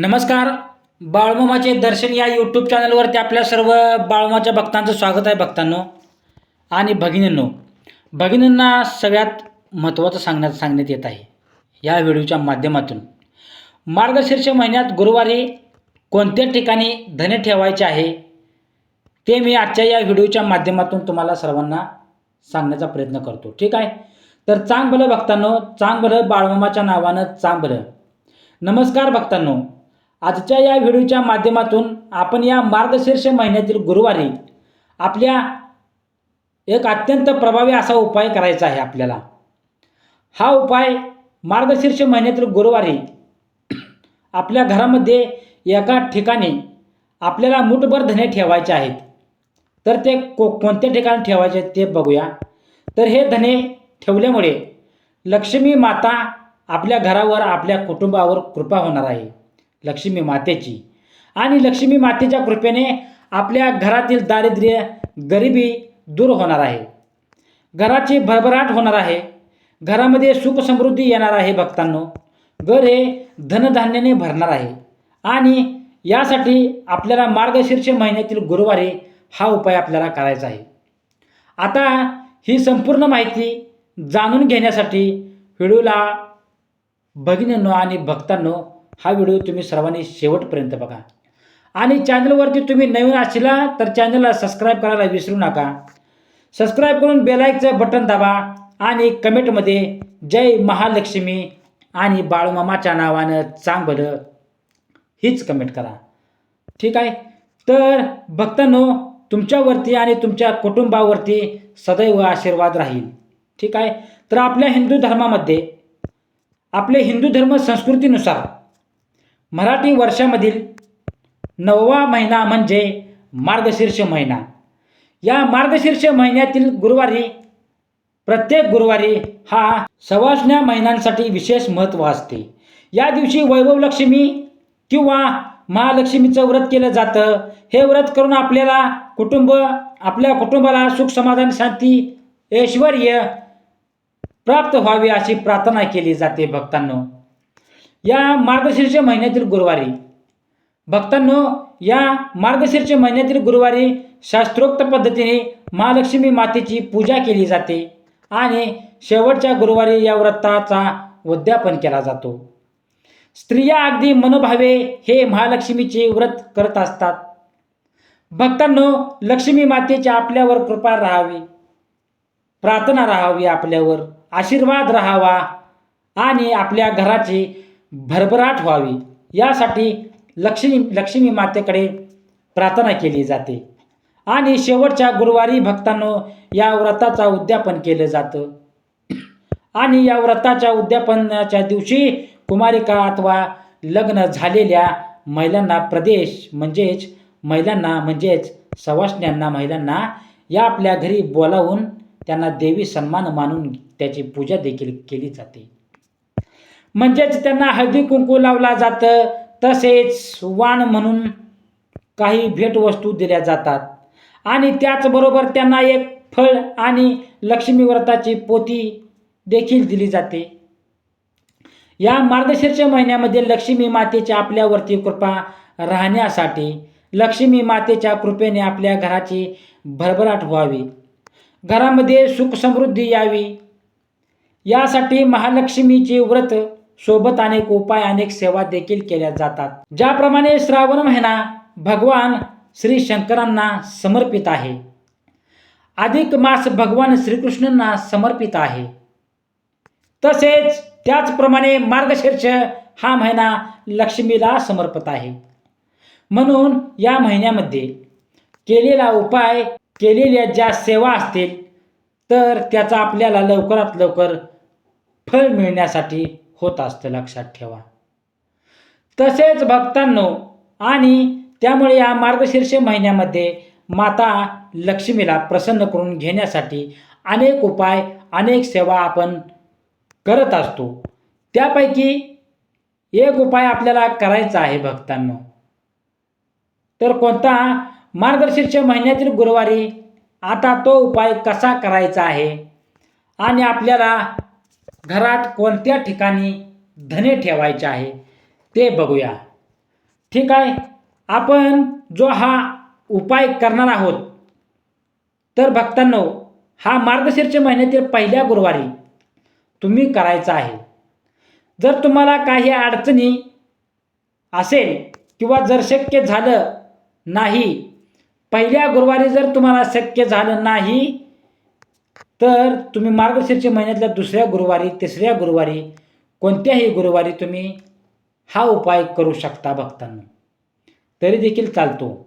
नमस्कार. बाळमामाचे दर्शन या यूट्यूब चॅनलवरती आपल्या सर्व बाळमाच्या भक्तांचं स्वागत आहे भक्तांनो आणि भगिनींनो. भगिनींना सगळ्यात महत्त्वाचं सांगण्यात सांगण्यात येत आहे. या व्हिडिओच्या माध्यमातून. मार्गशीर्ष महिन्यात गुरुवारी कोणत्या ठिकाणी धने ठेवायचे आहे? ते मी आजच्या या व्हिडिओच्या माध्यमातून तुम्हाला सर्वांना सांगण्याचा प्रयत्न करतो. ठीक आहे? तर चांग भलं भक्तांनो चांग भलं बाळमामाच्या नावानं चांग भलं नमस्कार भक्तांनो. आजच्या या व्हिडिओच्या माध्यमातून आपण या मार्गशीर्ष महिन्यातील गुरुवारी आपल्या एक अत्यंत प्रभावी असा उपाय करायचा आहे आपल्याला. हा उपाय मार्गशीर्ष महिन्यातील गुरुवारी आपल्या घरामध्ये एका ठिकाणी आपल्याला मुठभर धने ठेवायचे आहेत. तर ते को कोणत्या ठिकाणी ठेवायचे ते बघूया. तर हे धने ठेवल्यामुळे लक्ष्मी माता आपल्या घरावर आपल्या कुटुंबावर कृपा होणार आहे. लक्ष्मी मातेची. आणि लक्ष्मी मातेच्या कृपेने आपल्या घरातील दारिद्र्य गरिबी दूर होणार आहे. घराची भरभराट होणार आहे. घरामध्ये सुख समृद्धी येणार आहे भक्तांनो. घर हे धनधान्याने भरणार आहे. आणि यासाठी आपल्याला मार्गशीर्ष महिन्यातील गुरुवारी हा उपाय आपल्याला करायचा आहे. आता ही संपूर्ण माहिती जाणून घेण्यासाठी व्हिडिओला भगिनींनो आणि भक्तांनो हा व्हिडिओ तुम्ही सर्वांनी शेवटपर्यंत बघा. आणि चॅनलवरती तुम्ही नवीन असला तर चॅनलला सबस्क्राईब करायला विसरू नका. सबस्क्राईब करून बेलाईकचं बटन दाबा आणि कमेंटमध्ये जय महालक्ष्मी आणि बाळूमामाच्या नावानं चांगलं हीच कमेंट करा. ठीक आहे? तर भक्तांनो तुमच्यावरती आणि तुमच्या कुटुंबावरती सदैव आशीर्वाद राहील. ठीक आहे? तर आपल्या हिंदू धर्मामध्ये आपले हिंदू धर्म संस्कृतीनुसार मराठी वर्षामधील नववा महिना म्हणजे मार्गशीर्ष महिना. या मार्गशीर्ष महिन्यातील गुरुवारी प्रत्येक गुरुवारी हा सवासण्या महिन्यांसाठी विशेष महत्त्व असते. या दिवशी वैभवलक्ष्मी किंवा महालक्ष्मीचं व्रत केलं जातं. हे व्रत करून आपल्याला कुटुंब आपल्या कुटुंबाला सुख समाधान शांती ऐश्वर्य प्राप्त व्हावे अशी प्रार्थना केली जाते भक्तांनो. या मार्गशीर्ष महिन्यातील गुरुवारी. भक्तांनो या मार्गशीर्ष महिन्यातील गुरुवारी शास्त्रोक्त पद्धतीने महालक्ष्मी मातेची पूजा केली जाते आणि शेवटच्या गुरुवारी या व्रताचा उद्यापन केला जातो. स्त्रिया अगदी मनोभावे हे महालक्ष्मीचे व्रत करत असतात. भक्तांनो लक्ष्मी मातेची आपल्यावर कृपा राहावी प्रार्थना राहावी आपल्यावर आशीर्वाद राहावा आणि आपल्या घराची भरभराट व्हावी. यासाठी लक्ष्मी लक्ष्मी मातेकडे प्रार्थना केली जाते. आणि शेवटच्या गुरुवारी भक्तांनो या व्रताचा उद्यापन केलं जातं. आणि या व्रताच्या उद्यापनाच्या दिवशी कुमारिका अथवा लग्न झालेल्या महिलांना प्रदेश म्हणजेच महिलांना म्हणजेच सवासण्यांना महिलांना या आपल्या घरी बोलावून त्यांना देवी सन्मान मानून त्याची पूजा देखील केली जाते. म्हणजेच त्यांना हळदी कुंकू लावला जातं तसेच वाण म्हणून काही भेटवस्तू दिल्या जातात. आणि त्याचबरोबर त्यांना एक फळ आणि लक्ष्मी व्रताची पोती देखील दिली जाते. या मार्गशीर्ष महिन्यामध्ये लक्ष्मी मातेच्या आपल्यावरती कृपा राहण्यासाठी लक्ष्मी मातेच्या कृपेने आपल्या घराची भरभराट व्हावी. घरामध्ये सुख समृद्धी यावी. यासाठी महालक्ष्मीचे व्रत सोबत अनेक उपाय अनेक सेवा देखील केल्या जातात. ज्याप्रमाणे श्रावण महिना भगवान श्री शंकरांना समर्पित आहे. अधिक मास भगवान श्रीकृष्णांना समर्पित आहे. तसेच त्याचप्रमाणे मार्गशीर्ष हा महिना लक्ष्मीला समर्पित आहे. म्हणून या महिन्यामध्ये केलेला उपाय केलेल्या ज्या सेवा असतील तर त्याचा आपल्याला लवकरात लवकर फळ मिळण्यासाठी होत असतं लक्षात ठेवा. तसेच भक्तांनो आणि त्यामुळे या मार्गशीर्ष महिन्यामध्ये माता लक्ष्मीला प्रसन्न करून घेण्यासाठी अनेक उपाय अनेक सेवा आपण करत असतो. त्यापैकी एक उपाय आपल्याला करायचा आहे भक्तांनो. तर कोणता? मार्गशीर्ष महिन्यातील गुरुवारी आता तो उपाय कसा करायचा आहे? आणि आपल्याला घरात कोणत्या ठिकाणी धने ठेवायचे आहे ते बघूया. ठीक आहे आपण जो हा उपाय करणार आहोत तर भक्तांनो हा मार्गशीर्ष महिन्यातील पहिल्या गुरुवारी तुम्ही करायचा आहे. जर तुम्हाला काही अडचणी असेल किंवा जर शक्य झालं नाही पहिल्या गुरुवारी जर तुम्हाला शक्य झालं नाही तर तुम्ही मार्गशीर्ष महिन्यातल्या दुसऱ्या गुरुवारी तिसऱ्या गुरुवारी कोणत्याही गुरुवारी तुम्ही हा उपाय करू शकता भक्तांनो. तरी देखील चालतो.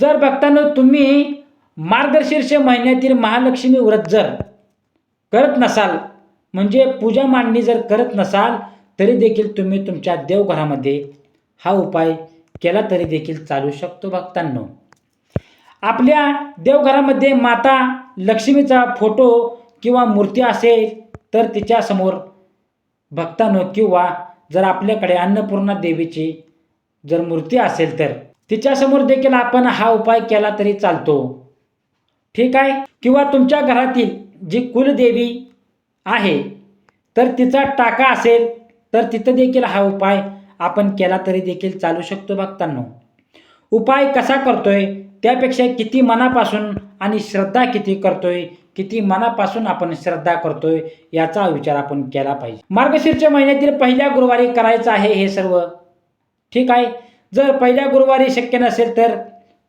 जर भक्तांनो तुम्ही मार्गशीर्ष महिन्यातील महालक्ष्मी व्रत जर करत नसाल म्हणजे पूजा मांडणी जर करत नसाल तरी देखील तुम्ही तुमच्या देवघरामध्ये हा उपाय केला तरी देखील चालू शकतो भक्तांनो. आपल्या देवघरामध्ये माता लक्ष्मीचा फोटो किंवा मूर्ती असेल तर तिच्यासमोर भक्तानं किंवा जर आपल्याकडे अन्नपूर्णा देवीची जर मूर्ती असेल तर तिच्यासमोर देखील आपण हा उपाय केला तरी चालतो. ठीक आहे? किंवा तुमच्या घरातील जी कुलदेवी आहे तर तिचा टाका असेल तर तिथं देखील हा उपाय आपण केला तरी देखील चालू शकतो भक्तांनो. उपाय कसा करतोय? त्यापेक्षा किती मनापासून आणि श्रद्धा किती करतोय किती मनापासून आपण श्रद्धा करतोय याचा विचार आपण केला पाहिजे. मार्गशीर्ष महिन्यातील पहिल्या गुरुवारी करायचं आहे हे सर्व. ठीक आहे? जर पहिल्या गुरुवारी शक्य नसेल तर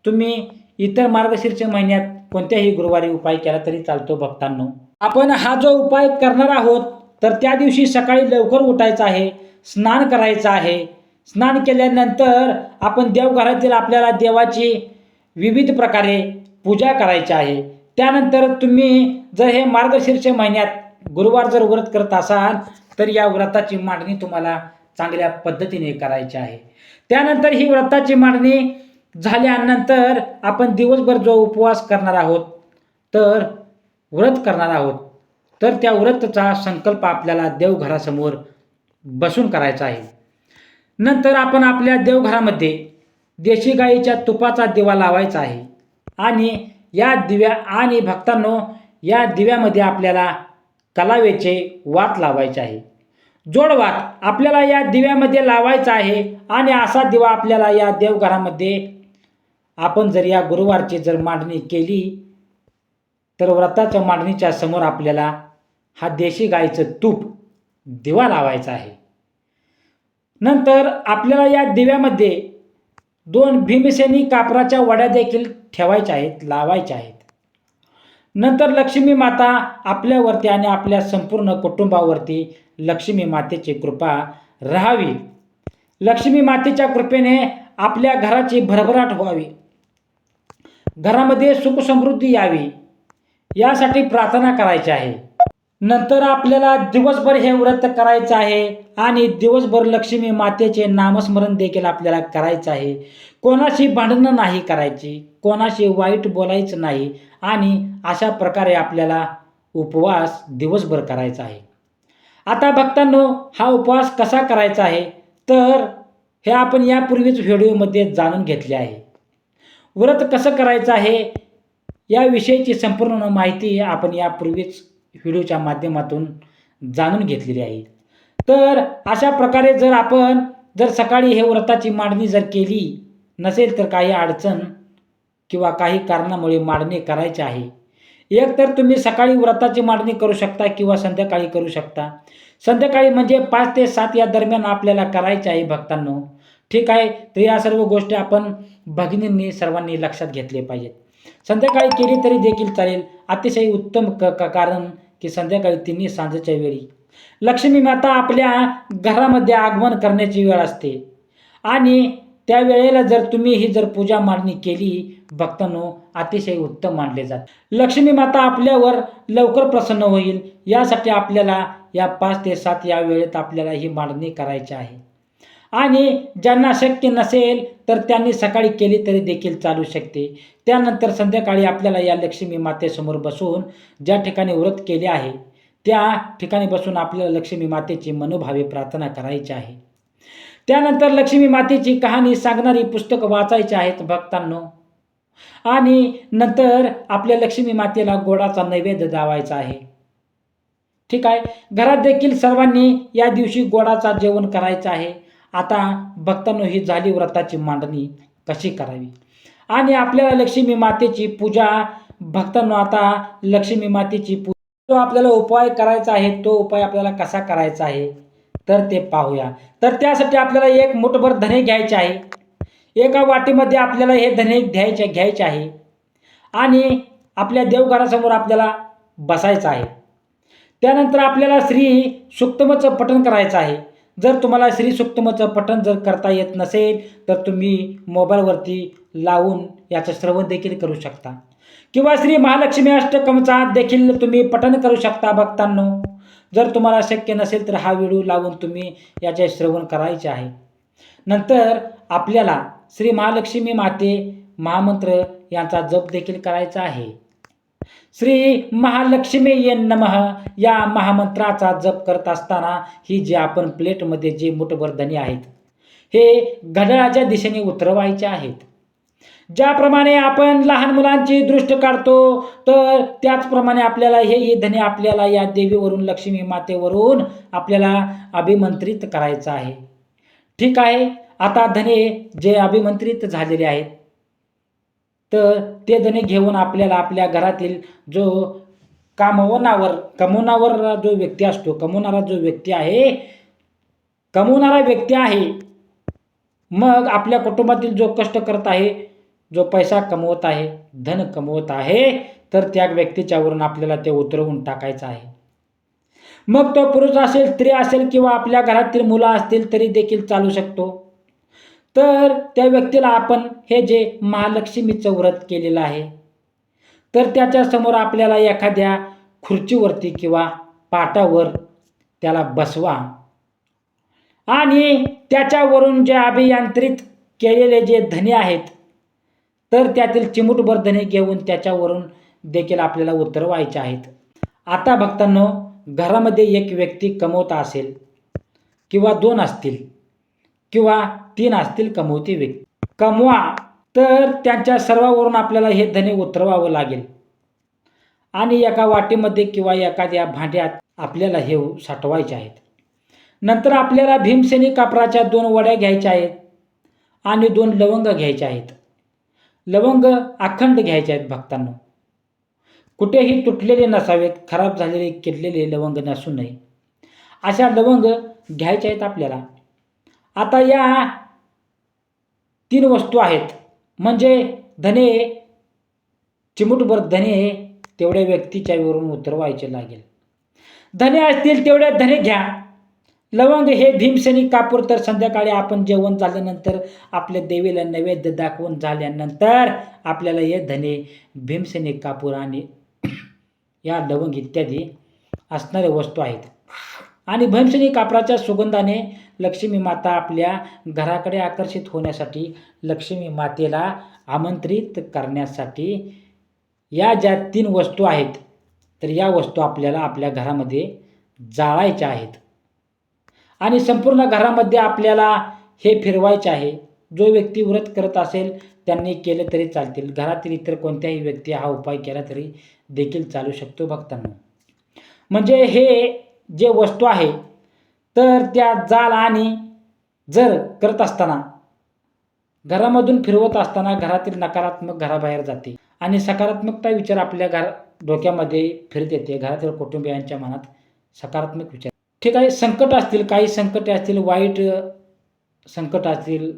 तुम्ही इतर मार्गशीर्ष महिन्यात कोणत्याही गुरुवारी उपाय केला तरी चालतो भक्तांनो. आपण हा जो उपाय करणार आहोत तर त्या दिवशी सकाळी लवकर उठायचं आहे स्नान करायचं आहे. स्नान केल्यानंतर आपण देवघरातील आपल्याला देवाची विविध प्रकारे पूजा करायची आहे. त्यानंतर तुम्ही जर हे मार्गशीर्ष महिन्यात गुरुवार जर व्रत करत असाल तर या व्रताची मांडणी तुम्हाला चांगल्या पद्धतीने करायची आहे. त्यानंतर ही व्रताची मांडणी झाल्यानंतर आपण दिवसभर जो उपवास करणार आहोत तर व्रत करणार आहोत. तर त्या व्रतचा संकल्प आपल्याला देवघरासमोर बसून करायचा आहे. नंतर आपण आपल्या देवघरामध्ये देशी गाईच्या तुपाचा दिवा लावायचा आहे. आणि या दिव्या आणि भक्तांनो या दिव्यामध्ये आपल्याला कलावेचे वात लावायचे आहे. जोडवात आपल्याला या दिव्यामध्ये लावायचा आहे आणि असा दिवा आपल्याला या देवघरामध्ये आपण जर या गुरुवारची जर मांडणी केली तर व्रताच्या मांडणीच्या समोर आपल्याला हा देशी गाईचं तूप दिवा लावायचा आहे. नंतर आपल्याला या दिव्यामध्ये दोन भीमसेनी कापराच्या वड्या देखील ठेवायच्या आहेत लावायच्या आहेत. नंतर लक्ष्मी माता आपल्यावरती आणि आपल्या संपूर्ण कुटुंबावरती लक्ष्मी मातेची कृपा राहावी. लक्ष्मी मातेच्या कृपेने आपल्या घराची भरभराट व्हावी. घरामध्ये सुख समृद्धी यावी. यासाठी प्रार्थना करायची आहे. नंतर आपल्याला दिवसभर हे व्रत करायचं आहे आणि दिवसभर लक्ष्मी मातेचे नामस्मरण देखील आपल्याला करायचं आहे. कोणाशी भांडणं नाही करायची कोणाशी वाईट बोलायचं नाही आणि अशा प्रकारे आपल्याला उपवास दिवसभर करायचा आहे. आता भक्तांनो हा उपवास कसा करायचा आहे? तर हे आपण यापूर्वीच व्हिडिओमध्ये जाणून घेतले आहे. व्रत कसं करायचं आहे? याविषयीची संपूर्ण माहिती आपण यापूर्वीच व्हिडिओच्या माध्यमातून जाणून घेतलेली आहे. तर अशा प्रकारे जर आपण जर सकाळी हे व्रताची मांडणी जर केली नसेल तर काही अडचण किंवा काही कारणामुळे मांडणी करायची आहे. एक तर तुम्ही सकाळी व्रताची मांडणी करू शकता किंवा संध्याकाळी करू शकता. संध्याकाळी म्हणजे पाच ते सात या दरम्यान आपल्याला करायचे आहे भक्तांनो. ठीक आहे तर या सर्व गोष्टी आपण भगिनींनी सर्वांनी लक्षात घेतले पाहिजेत. संध्याकाळी केली तरी देखील चालेल. अतिशय उत्तम क क- कारण की संध्याकाळी तिन्ही सांजेच्या वेळी. लक्ष्मी माता आपल्या घरामध्ये आगमन करण्याची वेळ असते. आणि त्या वेळेला जर तुम्ही ही जर पूजा मांडणी केली भक्तांनो अतिशय उत्तम मानले जात. लक्ष्मी माता आपल्यावर लवकर प्रसन्न होईल. यासाठी आपल्याला या पाच ते सात या वेळेत आपल्याला ही मांडणी करायची आहे. आणि ज्यांना शक्य नसेल तर त्यांनी सकाळी केली तरी देखील चालू शकते. त्यानंतर संध्याकाळी आपल्याला या लक्ष्मी मातेसमोर बसून ज्या ठिकाणी व्रत केले आहे त्या ठिकाणी बसून आपल्याला लक्ष्मी मातेची मनोभावे प्रार्थना करायची आहे. त्यानंतर लक्ष्मी मातेची कहाणी सांगणारी पुस्तकं वाचायची आहेत भक्तांनो. आणि नंतर आपल्या लक्ष्मी मातेला गोडाचा नैवेद्य दावायचा आहे. ठीक आहे? घरात देखील सर्वांनी या दिवशी गोडाचा जेवण करायचं आहे. आता भक्तांनो ही झाली व्रताची मांडणी कशी करावी? आणि आपल्याला लक्ष्मी मातेची पूजा भक्तांनो आता लक्ष्मी मातेची पूजा. जो आपल्याला उपाय करायचा आहे तो उपाय आपल्याला कसा करायचा आहे तर ते पाहूया. तर त्यासाठी आपल्याला एक मुठभर धने घ्यायचे आहे. एका वाटीमध्ये आपल्याला हे धने घ्यायचे घ्यायचे आहे. आणि आपल्या देवघरासमोर आपल्याला बसायचं आहे. त्यानंतर आपल्याला श्री सुक्तमचं पठण करायचं आहे. जर तुम्हाला श्री सुक्तमचं पठण जर करता येत नसेल तर तुम्ही मोबाईलवरती लावून याचं श्रवण देखील करू शकता. किंवा श्री महालक्ष्मी अष्टकमचा देखील तुम्ही पठण करू शकता भक्तांनो. जर तुम्हाला शक्य नसेल तर हा व्हिडिओ लावून तुम्ही याचे श्रवण करायचे आहे. नंतर आपल्याला श्री महालक्ष्मी माते महामंत्र यांचा जप देखील करायचा आहे. श्री महालक्ष्मी ये नमः. या महामंत्राचा जप करत असताना ही जी आपण प्लेटमध्ये जे मुठभर आहेत हे घड्याळाच्या दिशेने उतरवायचे आहेत. ज्याप्रमाणे आपण लहान मुलांची दृष्ट काढतो तर त्याचप्रमाणे आपल्याला हे हे धने आपल्याला या देवीवरून लक्ष्मी मातेवरून आपल्याला अभिमंत्रित करायचं आहे. ठीक आहे आता धने जे अभिमंत्रित झालेले आहेत तर ते धने घेऊन आपल्याला आपल्या घरातील जो कामवनावर कमवणावर जो व्यक्ती असतो कमवणारा जो व्यक्ती आहे कमवणारा व्यक्ती आहे मग आपल्या कुटुंबातील जो कष्ट करत आहे जो पैसा कमवत आहे धन कमवत आहे तर त्या व्यक्तीच्यावरून आपल्याला ते उतरवून टाकायचं आहे. मग तो पुरुष असेल स्त्री असेल किंवा आपल्या घरातील मुलं असतील तरी देखील चालू शकतो. तर त्या व्यक्तीला आपण हे जे महालक्ष्मीचं व्रत केलेलं आहे तर त्याच्यासमोर आपल्याला एखाद्या खुर्चीवरती किंवा पाटावर त्याला बसवा. आणि त्याच्यावरून जे अभियांत्रित केलेले जे धने आहेत तर त्यातील चिमूटभर धने घेऊन त्याच्यावरून देखील आपल्याला उतरवायचे आहेत. आता भक्तांनो घरामध्ये एक व्यक्ती कमवता असेल किंवा दोन असतील किंवा तीन असतील कमवती व्यक्ती. कमवा तर त्यांच्या सर्वावरून आपल्याला हे धने उतरवावं लागेल. आणि एका वाटीमध्ये किंवा एखाद्या भांड्यात आपल्याला हे साठवायचे आहेत. नंतर आपल्याला भीमसेनी कापराच्या दोन वड्या घ्यायच्या आहेत आणि दोन लवंग घ्यायचे आहेत. लवंग अखंड घ्यायचे आहेत भक्तांनो. कुठेही तुटलेले नसावेत खराब झालेले किडलेले लवंग नसू नये अशा लवंग घ्यायच्या आहेत आपल्याला. आता या तीन वस्तू आहेत. म्हणजे धने चिमूटभर धने तेवढ्या व्यक्तीच्या वरून उतरवायचे लागेल. धने असतील तेवढे धने घ्या. लवंग हे भीमसेनी कापूर तर संध्याकाळी आपण जेवण झाल्यानंतर आपल्या देवीला नैवेद्य दाखवून झाल्यानंतर आपल्याला हे धने भीमसेनी कापूर आणि या लवंग इत्यादी असणाऱ्या वस्तू आहेत. आणि भीमसेनी कापराच्या सुगंधाने लक्ष्मी माता आपल्या घराकडे आकर्षित होण्यासाठी लक्ष्मी मातेला आमंत्रित करण्यासाठी या ज्या तीन वस्तू आहेत तर या वस्तू आपल्याला आपल्या घरामध्ये जाळायच्या आहेत. आणि संपूर्ण घरामध्ये आपल्याला हे फिरवायचे आहे. जो व्यक्ती व्रत करत असेल त्यांनी केले तरी चालतील. घरातील इतर कोणत्याही व्यक्ती हा उपाय केला तरी देखील चालू शकतो भक्तांना. म्हणजे हे जे वस्तू आहे तर त्या जाल आणि जर करत असताना घरामधून फिरवत असताना घरातील नकारात्मक घराबाहेर जाते आणि सकारात्मकता विचार आपल्या घर डोक्यामध्ये फिरत येते. घरातील कुटुंबियांच्या मनात सकारात्मक विचार. ठीक आहे संकट असतील काही संकटे असतील वाईट संकट असतील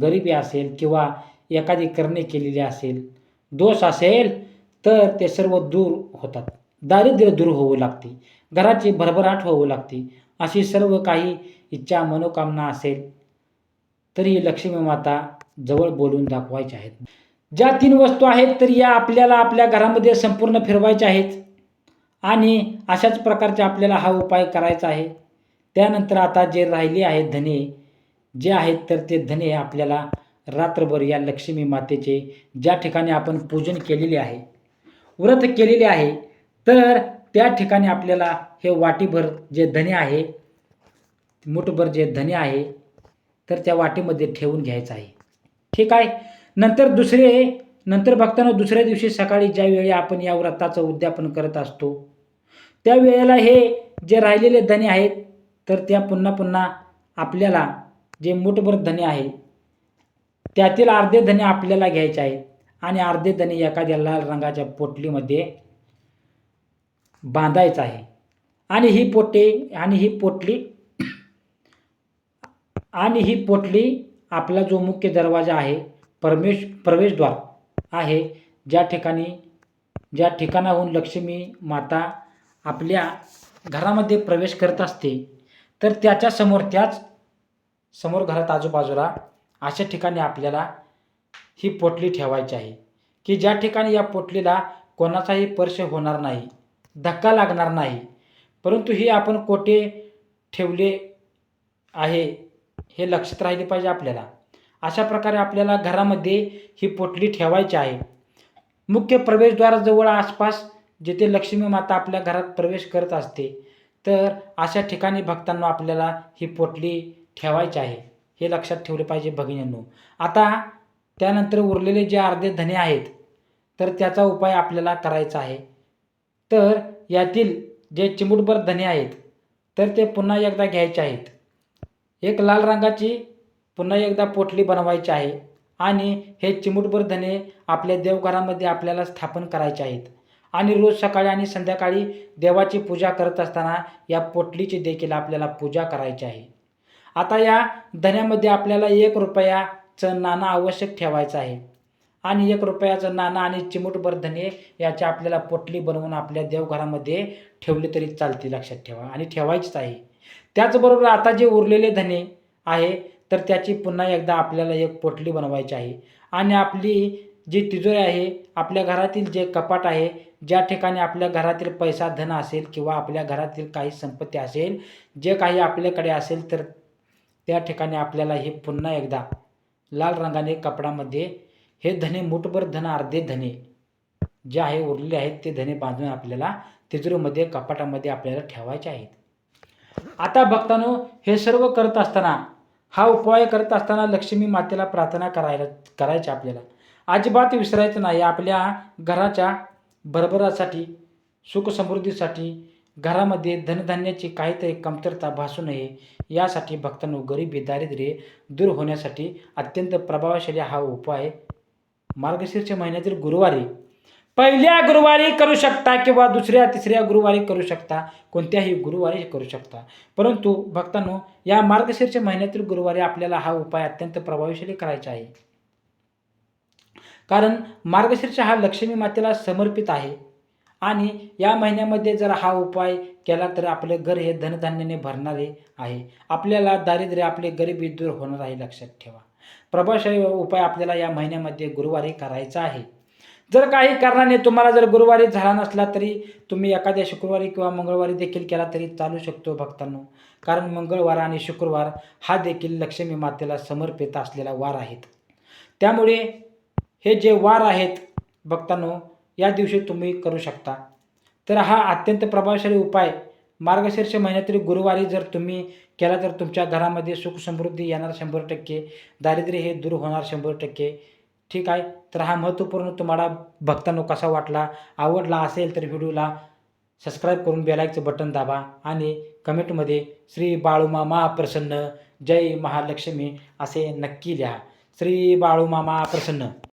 गरिबी असेल किंवा एखादी करणे केलेली असेल दोष असेल तर ते सर्व दूर होतात. दारिद्र्य दूर होऊ लागते. घराची भरभराट होऊ लागते. अशी सर्व काही इच्छा मनोकामना असेल तरी लक्ष्मी माता जवळ बोलून दाखवायच्या आहेत. ज्या तीन वस्तू आहेत तर या आपल्याला आपल्या घरामध्ये संपूर्ण फिरवायच्या आहेत. आणि अशाच प्रकारचे आपल्याला हा उपाय करायचा आहे. त्यानंतर आता जे राहिले आहेत धने जे आहेत तर ते धने आपल्याला रात्रभर या लक्ष्मी मातेचे ज्या ठिकाणी आपण पूजन केलेले आहे व्रत केलेले आहे तर त्या ठिकाणी आपल्याला हे वाटीभर जे धने आहे मुठभर जे धने आहे तर त्या वाटीमध्ये ठेवून घ्यायचं आहे. ठीक आहे? नंतर दुसरे नंतर बघताना दुसऱ्या दिवशी सकाळी ज्यावेळी आपण या व्रताचं उद्यापन करत असतो त्यावेळेला हे जे राहिलेले धने आहेत तर त्या पुन्हा पुन्हा आपल्याला जे मुठभर धने आहे त्यातील अर्धे धने आपल्याला घ्यायचे आहे आणि अर्धे धने एखाद्या लाल रंगाच्या पोटलीमध्ये बांधायचं आहे. आणि ही पोटे आणि ही पोटली आणि ही पोटली आपला जो मुख्य दरवाजा आहे परमेश प्रवेशद्वार आहे ज्या ठिकाणी ज्या ठिकाणाहून लक्ष्मी माता आपल्या घरामध्ये प्रवेश करत असते तर त्याच्यासमोर त्याच समोर घरात आजूबाजूला अशा ठिकाणी आपल्याला ही पोटली ठेवायची आहे की ज्या ठिकाणी या पोटलीला कोणाचाही स्पर्श होणार नाही धक्का लागणार नाही. परंतु हे आपण कोठे ठेवले आहे हे लक्षात राहिले पाहिजे आपल्याला. अशा प्रकारे आपल्याला घरामध्ये ही पोटली ठेवायची आहे. मुख्य प्रवेशद्वाराजवळ आसपास जिथे लक्ष्मी माता आपल्या घरात प्रवेश करत असते तर अशा ठिकाणी भक्तांना आपल्याला ही पोटली ठेवायची आहे. हे लक्षात ठेवले पाहिजे भगिनींनो. आता त्यानंतर उरलेले जे अर्धे धने आहेत तर त्याचा उपाय आपल्याला करायचा आहे. तर यातील जे चिमुटभर धने आहेत तर ते पुन्हा एकदा घ्यायचे आहेत. एक लाल रंगाची पुन्हा एकदा पोटली बनवायची आहे आणि हे चिमुटभर धने आपल्या देवघरामध्ये आपल्याला स्थापन करायचे आहेत. आणि रोज सकाळी आणि संध्याकाळी देवाची पूजा करत असताना या पोटलीची देखील आपल्याला पूजा करायची आहे. आता या धन्यामध्ये आपल्याला एक रुपयाचं नाणं आवश्यक ठेवायचं आहे. आणि एक रुपयाचं नाणं आणि चिमूटभर धने याची आपल्याला पोटली बनवून आपल्या देवघरामध्ये ठेवले तरी चालते लक्षात ठेवा. आणि ठेवायचीच आहे. त्याचबरोबर आता जे उरलेले धने आहे तर त्याची पुन्हा एकदा आपल्याला एक पोटली बनवायची आहे. आणि आपली जी तिजोरी आहे आपल्या घरातील जे कपाट आहे ज्या ठिकाणी आपल्या घरातील पैसा धन असेल किंवा आपल्या घरातील काही संपत्ती असेल जे काही आपल्याकडे असेल तर त्या ठिकाणी आपल्याला हे पुन्हा एकदा लाल रंगाने कपडामध्ये हे धने मुठभर धन अर्धे धने. जे आहे उरलेले आहेत ते धने बांधून आपल्याला तिजोरीमध्ये कपाटामध्ये आपल्याला ठेवायचे आहेत. आता भक्तांनो हे सर्व करत असताना हा उपाय करत असताना लक्ष्मी मातेला प्रार्थना करायला करायची आपल्याला. अजिबात विसरायचं नाही आपल्या घराच्या भरभरासाठी सुखसमृद्धीसाठी घरामध्ये धनधान्याची काहीतरी कमतरता भासू नये यासाठी भक्तांनो गरिबी दारिद्र्य दूर होण्यासाठी अत्यंत प्रभावशाली हा उपाय मार्गशीर्ष महिन्यातील गुरुवारी. पहिल्या गुरुवारी करू शकता किंवा दुसऱ्या तिसऱ्या गुरुवारी करू शकता. कोणत्याही गुरुवारी करू शकता. परंतु भक्तांनो या मार्गशीर्ष महिन्यातील गुरुवारी आपल्याला हा उपाय अत्यंत प्रभावशाली करायचा आहे. कारण मार्गशीर्ष हा लक्ष्मी मातेला समर्पित आहे. आणि या महिन्यामध्ये जर हा उपाय केला तर आपले घर हे धनधान्याने भरणारे आहे. आपल्याला दारिद्र्य आपले गरिबी दूर होणार आहे लक्षात ठेवा. प्रभावशाली उपाय आपल्याला या महिन्यामध्ये गुरुवारी करायचा आहे. जर काही कारणाने तुम्हाला जर गुरुवारी झाला नसला तरी तुम्ही एखाद्या शुक्रवारी किंवा मंगळवारी देखील केला तरी चालू शकतो भक्तांनो. कारण मंगळवार आणि शुक्रवार हा देखील लक्ष्मी मातेला समर्पित असलेला वार आहेत. त्यामुळे हे जे वार आहेत भक्तांनो या दिवशी तुम्ही करू शकता. तर हा अत्यंत प्रभावशाली उपाय मार्गशीर्ष महिन्यातील गुरुवारी जर तुम्ही केला तर तुमच्या घरामध्ये सुख समृद्धी येणार शंभर टक्के. दारिद्र्य हे दूर होणार शंभर टक्के. ठीक आहे? तर हा महत्त्वपूर्ण तुम्हाला भक्तांनो कसा वाटला आवडला असेल तर व्हिडिओला सबस्क्राईब करून बेलायकचं बटन दाबा आणि कमेंटमध्ये श्री बाळूमामा प्रसन्न जय महालक्ष्मी असे नक्की लिहा. श्री बाळूमामा प्रसन्न.